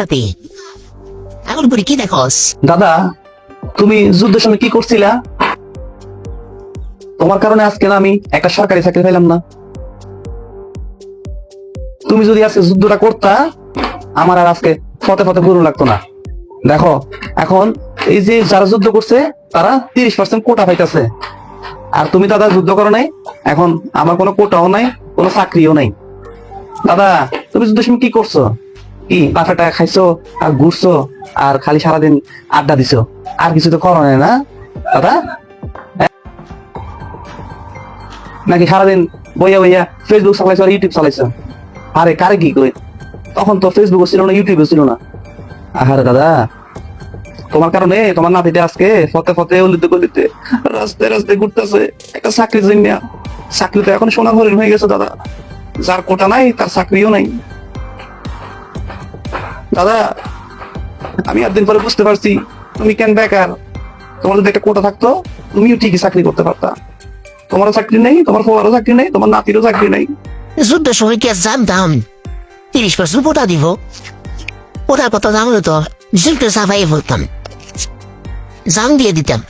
নাতি এখন করে কি দাদা, তুমি যুদ্ধের সময় কি করছিলা? তোমার কারণে আজকে না আমি একটা সরকারি চাকরি পাইলাম না। তুমি যদি আজকে যুদ্ধটা করতা, আমার আর আজকে ফতে ফতে গরু লাগতো না। দেখো, এখন এই যে যারা যুদ্ধ করছে, তারা তিরিশ পার্সেন্ট কোটা পাইতেছে। আর তুমি দাদা যুদ্ধ করো নাই, এখন আমার কোনো কোটাও নাই, কোনো চাকরিও নাই। দাদা, তুমি যুদ্ধের সময় কি করছ? কি পাঁচশো টাকা খাইছো আর ঘুরছো আর খালি সারাদিন আড্ডা দিছো। আর কিছু তো করো না, দাদা? হ্যাঁ? নাকি সারাদিন বইয়া বইয়া ফেসবুক চালাইছো আর ইউটিউব চালাইছো? আরে, কারে কি কই? তখন তো ফেসবুক ছিল না ইউটিউব ছিল না। আহারে দাদা, তোমার কারণে তোমার নাতিটা আজকে ফতে ফতে উলিতে গলিতে রাস্তায় রাস্তায় ঘুরতেছে। একটা চাকরির জন্য। চাকরি তো এখন সোনার হরিণ হয়ে গেছে, দাদা। যার কোটা নাই, তার চাকরিও নাই। দাদা, আমি একদিন পরে বুঝতে পারছি তুমি কেন বেকার। তোমার যদি একটা কোটা থাকতো, তুমিও ঠিকই চাকরি করতে পারতা। তোমারও চাকরি নেই, তোমার ফোয়ারও চাকরি নেই, তোমার নাতিরও চাকরি নেই। যুদ্ধের সময় কি জানতাম তিরিশ পার্সেন্ট পোটা দিব। ওটার কথা জানলে তো যুদ্ধ সাফাই বলতাম। জান দিয়ে দিতাম।